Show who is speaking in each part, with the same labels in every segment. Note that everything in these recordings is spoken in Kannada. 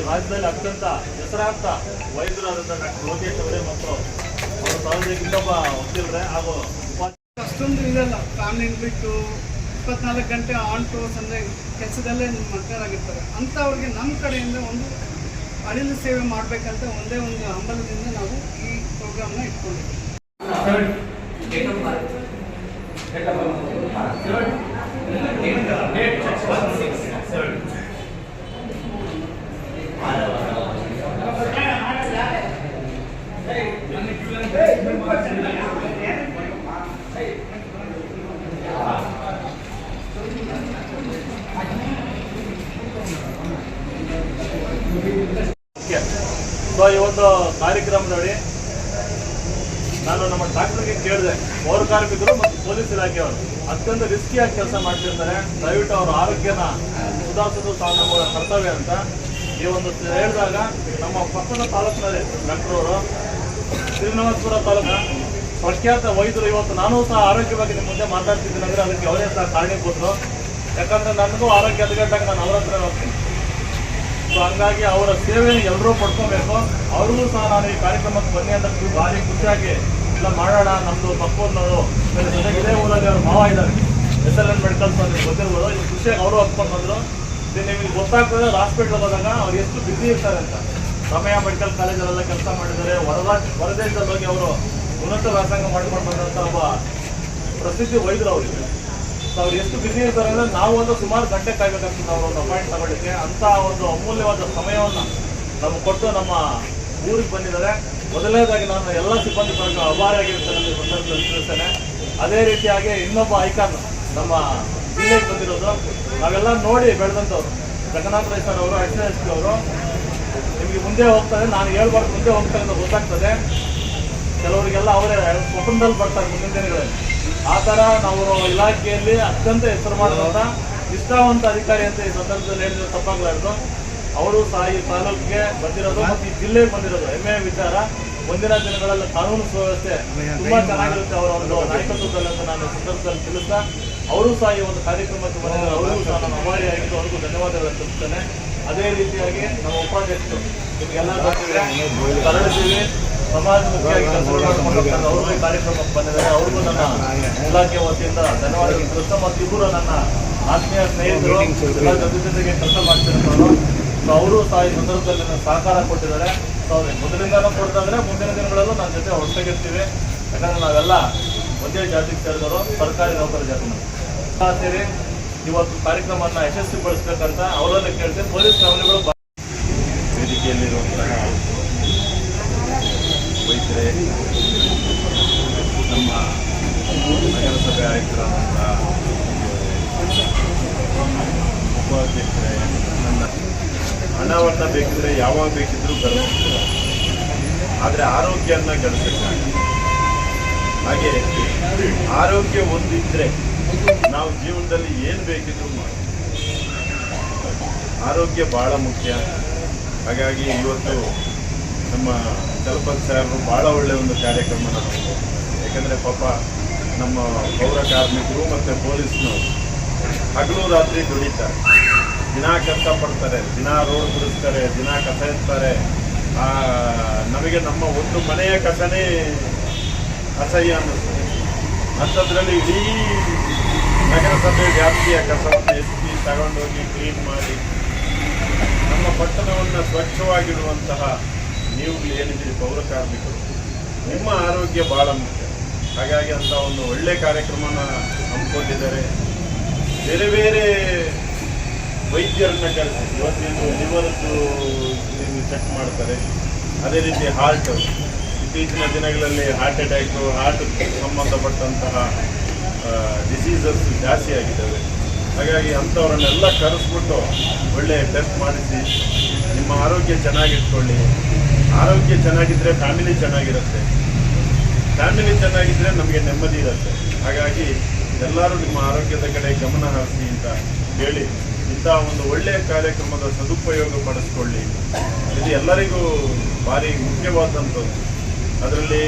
Speaker 1: ರಾಜ್ಯದಲ್ಲಿ ಅತ್ಯಂತ ಹೆಸರಾಂತ ವೈದ್ಯರಾದಂಥ ಡಾಕ್ಟರ್ ಲೋಕೇಶ್ ಅವರೇ ಮತ್ತು ಅವರ ಸಹೋದರಿ ಇನ್ನೊಬ್ಬ ವಕೀಲರೇ ಹಾಗೂ
Speaker 2: ಅಷ್ಟೊಂದು ಇದಲ್ಲ ಫ್ಯಾಮಿಲಿನ ಬಿಟ್ಟು ಇಪ್ಪತ್ನಾಲ್ಕು ಗಂಟೆ ಆನ್ ಟೋರ್ಸ್ ಅಂದರೆ ಕೆಲಸದಲ್ಲೇ ಮಕ್ಕಳಾಗಿರ್ತಾರೆ ಅಂಥವ್ರಿಗೆ ನಮ್ಮ ಕಡೆಯಿಂದ ಒಂದು ಅಳಿಲು ಸೇವೆ ಮಾಡಬೇಕಂತ ಒಂದೇ ಒಂದು ಹಂಬಲದಿಂದ ನಾವು ಈ ಪ್ರೋಗ್ರಾಮ್ನ ಇಟ್ಕೊಂಡಿದ್ದೀವಿ
Speaker 1: ಮುಖ್ಯ ಸೊ ಈ ಒಂದು ಕಾರ್ಯಕ್ರಮದಲ್ಲಿ ನಾನು ನಮ್ಮ ಡಾಕ್ಟರ್ಗೆ ಕೇಳಿದೆ. ಪೌರ ಕಾರ್ಮಿಕರು ಮತ್ತು ಪೊಲೀಸ್ ಇಲಾಖೆಯವರು ಅತ್ಯಂತ ರಿಸ್ಕಿಯಾಗಿ ಕೆಲಸ ಮಾಡ್ತಿರ್ತಾರೆ. ದಯವಿಟ್ಟು ಅವರ ಆರೋಗ್ಯನ ಸುಧಾರಿಸೋದು ಸಹ ನಮ್ಮ ಕರ್ತವ್ಯ ಅಂತ ಈ ಒಂದು ಹೇಳಿದಾಗ ನಮ್ಮ ಪಕ್ಕದ ತಾಲೂಕಿನಲ್ಲಿ ಡಾಕ್ಟರ್ ಅವರು ಶ್ರೀನಿವಾಸಪುರ ತಾಲೂಕಿನ ಪ್ರಖ್ಯಾತ ವೈದ್ಯರು ಇವತ್ತು ನಾನು ಸಹ ಆರೋಗ್ಯ ಬಗ್ಗೆ ನಿಮ್ಮ ಮುಂದೆ ಮಾತಾಡ್ತಿದ್ದೀನಿ ಅಂದರೆ ಅದಕ್ಕೆ ಅವರೇ ಸಹ ಕಾರಣೀಭೂತರು. ಯಾಕಂದ್ರೆ ನನಗೂ ಆರೋಗ್ಯ ಹದಗೆಟ್ಟಾಗ ನಾನು ಅವರ ಹತ್ರ ಹೋಗ್ತೀನಿ ಸೊ ಹಂಗಾಗಿ ಅವರ ಸೇವೆ ಎಲ್ಲರೂ ಪಡ್ಕೋಬೇಕು. ಅವ್ರಿಗೂ ಸಹ ನಾನು ಈ ಕಾರ್ಯಕ್ರಮಕ್ಕೆ ಬನ್ನಿ ಅಂತ ಭಾರಿ ಖುಷಿಯಾಗಿ ಎಲ್ಲ ಮಾಡೋಣ ನಮ್ಮದು ಪಕ್ಕೂರ್ನವರು ಬೇರೆ ಜೊತೆಗೆ ಇದೇ ಊರಲ್ಲಿ ಅವ್ರ ಮಾವ ಇದ್ದಾರೆ. ಎಸ್ ಎಲ್ ಎನ್ ಮೆಡಿಕಲ್ಸ್ ಅಂತ ಗೊತ್ತಿರ್ಬೋದು. ಇದು ಖುಷಿಯಾಗಿ ಅವರು ಹತ್ಕೊಂಡು ಬಂದರು. ಇದು ನಿಮಗೆ ಗೊತ್ತಾಗ್ತದೆ ಹಾಸ್ಪಿಟ್ಲ್ ಹೋದಾಗ ಅವ್ರು ಎಷ್ಟು ಬಿಸಿ ಇರ್ತಾರೆ ಅಂತ. ಸಮಯ ಮೆಡಿಕಲ್ ಕಾಲೇಜಲ್ಲೆಲ್ಲ ಕೆಲಸ ಮಾಡಿದ್ದಾರೆ. ಹೊರದಾ ಹೊರದೇಶದಲ್ಲಿ ಹೋಗಿ ಅವರು ಉನ್ನತ ವ್ಯಾಸಂಗ ಮಾಡ್ಕೊಂಡು ಬಂದಂಥ ಒಬ್ಬ ಪ್ರಸಿದ್ಧಿ ವೈದ್ಯರು ಅವರಿಗೆ ಅವ್ರು ಎಷ್ಟು ಬಿಸಿ ಇರ್ತಾರೆ ಅಂದ್ರೆ ನಾವು ಒಂದು ಸುಮಾರು ಗಂಟೆ ಕಾಯ್ಬೇಕಾಗ್ತದೆ ಅವ್ರ ಒಂದು ಅಪಾಯಿಂಟ್ ತಗೊಳ್ಳಿಕ್ಕೆ ಅಂತ ಒಂದು ಅಮೂಲ್ಯವಾದ ಸಮಯವನ್ನ ನಮ್ಗೆ ಕೊಟ್ಟು ನಮ್ಮ ಊರಿಗೆ ಬಂದಿದ್ದಾರೆ. ಮೊದಲನೇದಾಗಿ ನಾನು ಎಲ್ಲ ಸಿಬ್ಬಂದಿ ವರ್ಗ ಈ ಸಂದರ್ಭದಲ್ಲಿ ತಿಳಿಸ್ತೇನೆ. ಅದೇ ರೀತಿಯಾಗಿ ಇನ್ನೊಬ್ಬ ಐಕಾನ್ ನಮ್ಮ ಜಿಲ್ಲೆಗೆ ಬಂದಿರೋದು. ನಾವೆಲ್ಲ ನೋಡಿ ಬೆಳೆದಂಥವ್ರು. ಜಗನ್ನಾಥ ರೈ ಸರ್ ಅವರು, ಎಸ್ ಅವರು ನಿಮಗೆ ಮುಂದೆ ಹೋಗ್ತಾರೆ. ನಾನು ಹೇಳ್ಬಾರ್ದು ಮುಂದೆ ಹೋಗ್ತಾರೆ ಅಂತ ಗೊತ್ತಾಗ್ತದೆ. ಕೆಲವರಿಗೆಲ್ಲ ಅವರೇ ಕುಟುಂಬದಲ್ಲಿ ಬರ್ತಾರೆ ಮುಂದಿನ ದಿನಗಳಲ್ಲಿ. ಆ ಥರ ನಾವು ಇಲಾಖೆಯಲ್ಲಿ ಅತ್ಯಂತ ಹೆಸರು ಮಾಡುವಂತ ನಿಷ್ಠಾವಂತ ಅಧಿಕಾರಿ ಅಂತ ಈ ಸಂದರ್ಭದಲ್ಲಿ ಹೇಳಿದ್ರೆ ತಪ್ಪಾಗಲಾರ್ದು. ಅವರು ಸಹ ಈ ತಾಲೂಕಿಗೆ ಬಂದಿರೋದು ಮತ್ತು ಈ ಜಿಲ್ಲೆಗೆ ಬಂದಿರೋದು. ಹೆಮ್ಮೆಯ ವಿಚಾರ. ಮುಂದಿನ ದಿನಗಳಲ್ಲಿ ಕಾನೂನು ಸುವ್ಯವಸ್ಥೆ ತುಂಬಾ ಚೆನ್ನಾಗಿರುತ್ತೆ ಅವರ ಒಂದು ನಾಯಕತ್ವದಲ್ಲಿ ಅಂತ ನಾನು ಸಂದರ್ಭದಲ್ಲಿ ತಿಳಿಸ್ತಾ ಅವರು ಸಹ ಈ ಒಂದು ಕಾರ್ಯಕ್ರಮಕ್ಕೆ ಬಂದಿದ್ದಾರೆ. ಅವರಿಗೂ ಸಹ ನಾನು ಅಭಾರಿಯಾಗಿದ್ದು ಅವ್ರಿಗೂ ಧನ್ಯವಾದಗಳನ್ನು ತಿಳಿಸ್ತೇನೆ. ಅದೇ ರೀತಿಯಾಗಿ ನಮ್ಮ ಉಪಾಧ್ಯಕ್ಷರು ನಿಮಗೆಲ್ಲ ಕರಡಿದ್ದೀವಿ ಸಮಾಜಮುಖಿಯಾಗಿ ಕೆಲಸಗಳು ಮಾಡ್ಕೊಂಡು ಹೋಗ್ತಾರೆ. ಅವರು ಈ ಕಾರ್ಯಕ್ರಮಕ್ಕೆ ಬಂದಿದ್ದಾರೆ ಅವ್ರಿಗೂ ನನ್ನ ಇಲಾಖೆ ವತಿಯಿಂದ ಧನ್ಯವಾದಗಳು ಕೃಷ್ಣ ಮತ್ತು ಇಬ್ಬರು ನನ್ನ ಆತ್ಮೀಯ ಸ್ನೇಹಿತರು ಎಲ್ಲ ಜೊತೆ ಜೊತೆಗೆ ಕೆಲಸ ಮಾಡ್ತಿರ್ತಾರೆ ಸೊ ಅವರು ಸಹ ಈ ಸಂದರ್ಭದಲ್ಲಿ ಸಹಕಾರ ಕೊಟ್ಟಿದ್ದಾರೆ ಸೊ ಅವ್ರಿಗೆ ಮೊದಲಿಂದನೂ ಕೊಡ್ತಂದ್ರೆ ಮುಂದಿನ ದಿನಗಳಲ್ಲೂ ನನ್ನ ಜೊತೆ ಇರ್ತೀವಿ ಯಾಕಂದ್ರೆ ನಾವೆಲ್ಲ ಒಂದೇ ಜಾತಿಗೆ ಸೇರಿದವರು ಸರ್ಕಾರಿ ನೌಕರ ಜಾತಿ ಸೇರಿ ಇವತ್ತು ಕಾರ್ಯಕ್ರಮವನ್ನು ಯಶಸ್ವಿಗೊಳಿಸ್ಬೇಕಂತ ಅವರಲ್ಲೇ ಕೇಳ್ತೀನಿ, ಪೊಲೀಸ್ ಫ್ಯಾಮಿಲಿಗಳು
Speaker 3: ವೇದಿಕೆಯಲ್ಲಿರುವಂತಹ ವೈದ್ಯರೇ, ನಮ್ಮ ನಗರಸಭೆ ಆಯುಕ್ತರಾದಂಥ ಉಪಾಧ್ಯಕ್ಷರೇ, ನನ್ನ ಹಣವನ್ನು ಬೇಕಿದ್ರೆ ಯಾವಾಗ ಬೇಕಿದ್ರೂ ಗಳಿಸ್ಬೋದು ಆದರೆ ಆರೋಗ್ಯನ ಗಳಿಸಕ್ಕಾಗಲ್ಲ ಹಾಗೆ ಆರೋಗ್ಯ ಒಂದಿದ್ರೆ ನಾವು ಜೀವನದಲ್ಲಿ ಏನು ಬೇಕಿದ್ರೂ ಮಾಡಿ ಆರೋಗ್ಯ ಭಾಳ ಮುಖ್ಯ. ಹಾಗಾಗಿ ಇವತ್ತು ನಮ್ಮ ಚಲಪತಿ ಸಾಹೇಬರು ಭಾಳ ಒಳ್ಳೆಯ ಒಂದು ಕಾರ್ಯಕ್ರಮ ನಡೆಸಿದ್ರು ಯಾಕಂದರೆ ಪಾಪ ನಮ್ಮ ಪೌರ ಕಾರ್ಮಿಕರು ಮತ್ತು ಪೊಲೀಸ್ನವರು ಹಗಲು ರಾತ್ರಿ ದುಡಿತಾರೆ. ದಿನ ಕಷ್ಟಪಡ್ತಾರೆ ದಿನ ರೋಡ್ ಬಿಡಿಸ್ತಾರೆ ದಿನ ಕಸ ಇರ್ತಾರೆ ನಮಗೆ ನಮ್ಮ ಒಂದು ಮನೆಯ ಕಸನೇ ಅಸಹ್ಯ ಅನ್ನಿಸ್ತದೆ. ಅಂಥದ್ರಲ್ಲಿ ಇಡೀ ನಗರಸಭೆ ವ್ಯಾಪ್ತಿಯ ಕಸವನ್ನು ಎತ್ತಿ ತಗೊಂಡೋಗಿ ಕ್ಲೀನ್ ಮಾಡಿ ನಮ್ಮ ಪಟ್ಟಣವನ್ನು ಸ್ವಚ್ಛವಾಗಿಡುವಂತಹ ನೀವು ಏನಿದ್ದೀರಿ? ಪೌರ ಕಾರ್ಮಿಕರು. ನಿಮ್ಮ ಆರೋಗ್ಯ ಭಾಳ ಮುಖ್ಯ. ಹಾಗಾಗಿ ಅಂತ ಒಂದು ಒಳ್ಳೆ ಕಾರ್ಯಕ್ರಮನ ಹಮ್ಮಿಕೊಂಡಿದ್ದಾರೆ. ಬೇರೆ ಬೇರೆ ವೈದ್ಯರನ್ನ ಕರೆಸಿ. ಇವತ್ತಿನ ಲಿವರ್ದು ಚೆಕ್ ಮಾಡ್ತಾರೆ. ಅದೇ ರೀತಿ ಹಾರ್ಟ್ ಇತ್ತೀಚಿನ ದಿನಗಳಲ್ಲಿ ಹಾರ್ಟ್ ಅಟ್ಯಾಕು ಹಾರ್ಟ್ ಸಂಬಂಧಪಟ್ಟಂತಹ ಡಿಸೀಸಸ್ ಜಾಸ್ತಿ ಆಗಿದ್ದಾವೆ. ಹಾಗಾಗಿ ಅಂಥವ್ರನ್ನೆಲ್ಲ ಕರೆಸ್ಬಿಟ್ಟು ಒಳ್ಳೆ ಟೆಸ್ಟ್ ಮಾಡಿಸಿ, ನಿಮ್ಮ ಆರೋಗ್ಯ ಚೆನ್ನಾಗಿಟ್ಕೊಳ್ಳಿ. ಆರೋಗ್ಯ ಚೆನ್ನಾಗಿದ್ದರೆ ಫ್ಯಾಮಿಲಿ ಚೆನ್ನಾಗಿರುತ್ತೆ. ಫ್ಯಾಮಿಲಿ ಚೆನ್ನಾಗಿದ್ದರೆ ನಮಗೆ ನೆಮ್ಮದಿ ಇರುತ್ತೆ. ಹಾಗಾಗಿ ಎಲ್ಲರೂ ನಿಮ್ಮ ಆರೋಗ್ಯದ ಕಡೆ ಗಮನ ಹರಿಸಿ ಅಂತ ಹೇಳಿ, ಇಂಥ ಒಂದು ಒಳ್ಳೆಯ ಕಾರ್ಯಕ್ರಮದ ಸದುಪಯೋಗ ಪಡಿಸ್ಕೊಳ್ಳಿ. ಇದು ಎಲ್ಲರಿಗೂ ಭಾರಿ ಮುಖ್ಯವಾದಂಥದ್ದು. ಅದರಲ್ಲಿ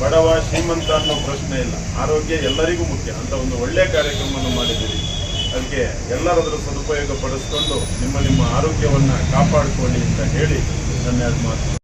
Speaker 3: ಬಡವ ಶ್ರೀಮಂತ ಅನ್ನೋ ಪ್ರಶ್ನೆ ಇಲ್ಲ. ಆರೋಗ್ಯ ಎಲ್ಲರಿಗೂ ಮುಖ್ಯ. ಅಂತ ಒಂದು ಒಳ್ಳೆಯ ಕಾರ್ಯಕ್ರಮವನ್ನು ಮಾಡಿದ್ದೀರಿ. ಅದಕ್ಕೆ ಎಲ್ಲರದರ ಸದುಪಯೋಗ ಪಡಿಸ್ಕೊಂಡು ನಿಮ್ಮ ನಿಮ್ಮ ಆರೋಗ್ಯವನ್ನು ಕಾಪಾಡಿಕೊಳ್ಳಿ ಅಂತ ಹೇಳಿ ನನ್ನ ಮಾತು.